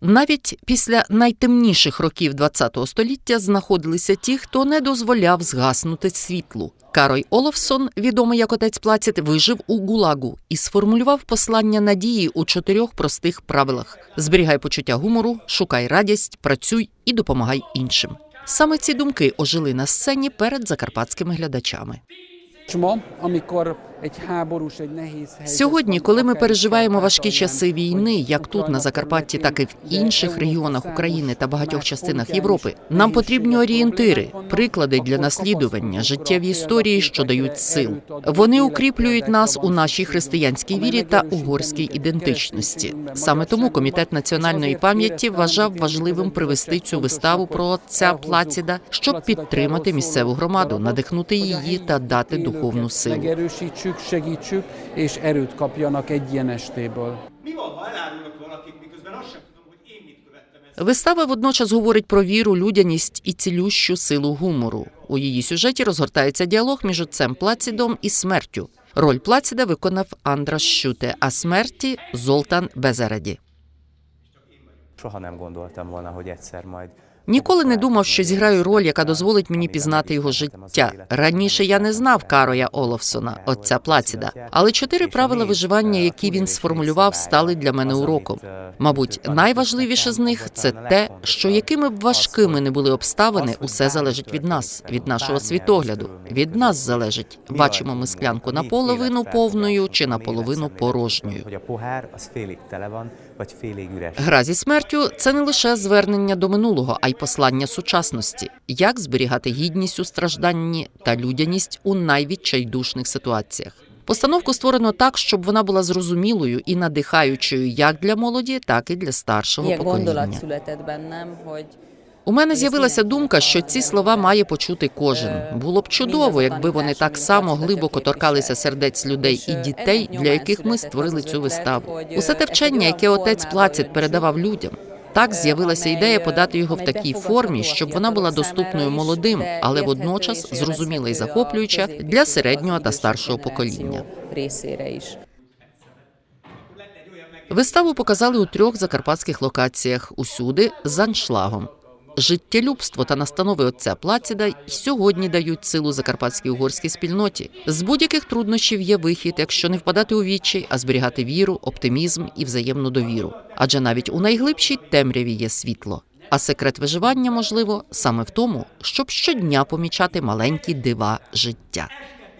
Навіть після найтемніших років ХХ століття знаходилися ті, хто не дозволяв згаснути світлу. Карой Олафсон, відомий як отець Плацід, вижив у Гулагу і сформулював послання надії у чотирьох простих правилах: зберігай почуття гумору, шукай радість, працюй і допомагай іншим. Саме ці думки ожили на сцені перед закарпатськими глядачами. Ma, amikor Сьогодні, коли ми переживаємо важкі часи війни, як тут на Закарпатті, так і в інших регіонах України та багатьох частинах Європи, нам потрібні орієнтири, приклади для наслідування, життєві історії, що дають сил. Вони укріплюють нас у нашій християнській вірі та угорській ідентичності. Саме тому комітет національної пам'яті вважав важливим привести цю виставу про отця Плаціда, щоб підтримати місцеву громаду, надихнути її та дати духовну силу. Megerősítsük, segítsük, és erőt kapjanak egy ilyen estéből. Mi van, ha elárulnak valakit, miközben azt sem tudom, hogy én mit követtem ezt? Вистава водночас говорить про віру, людяність і цілющу силу гумору. У її сюжеті розгортається діалог між отцем Плацідом і смертю. Роль Плаціда виконав Андрас Щуте, а смерті Золтан Безераді. Soha nem gondoltam volna, hogy egyszer majd Ніколи не думав, що зіграю роль, яка дозволить мені пізнати його життя. Раніше я не знав Кароя Олафсона, отця Плаціда. Але чотири правила виживання, які він сформулював, стали для мене уроком. Мабуть, найважливіше з них це те, що якими б важкими не були обставини, усе залежить від нас, від нашого світогляду. Від нас залежить, бачимо ми склянку наполовину повною чи наполовину порожньою. Гра зі смертю це не лише звернення до минулого, а й послання сучасності, як зберігати гідність у стражданні та людяність у найвідчайдушних ситуаціях. Постановку створено так, щоб вона була зрозумілою і надихаючою як для молоді, так і для старшого покоління. У мене з'явилася думка, що ці слова має почути кожен. Було б чудово, якби вони так само глибоко торкалися сердець людей і дітей, для яких ми створили цю виставу. Усе те вчення, яке отець Плацід передавав людям. Так з'явилася ідея подати його в такій формі, щоб вона була доступною молодим, але водночас зрозуміла і захоплююча для середнього та старшого покоління. Виставу показали у трьох закарпатських локаціях, усюди з аншлагом. Життєлюбство та настанови отця Плаціда й сьогодні дають силу закарпатській угорській спільноті. З будь-яких труднощів є вихід, якщо не впадати у відчай, а зберігати віру, оптимізм і взаємну довіру. Адже навіть у найглибшій темряві є світло. А секрет виживання можливо саме в тому, щоб щодня помічати маленькі дива життя.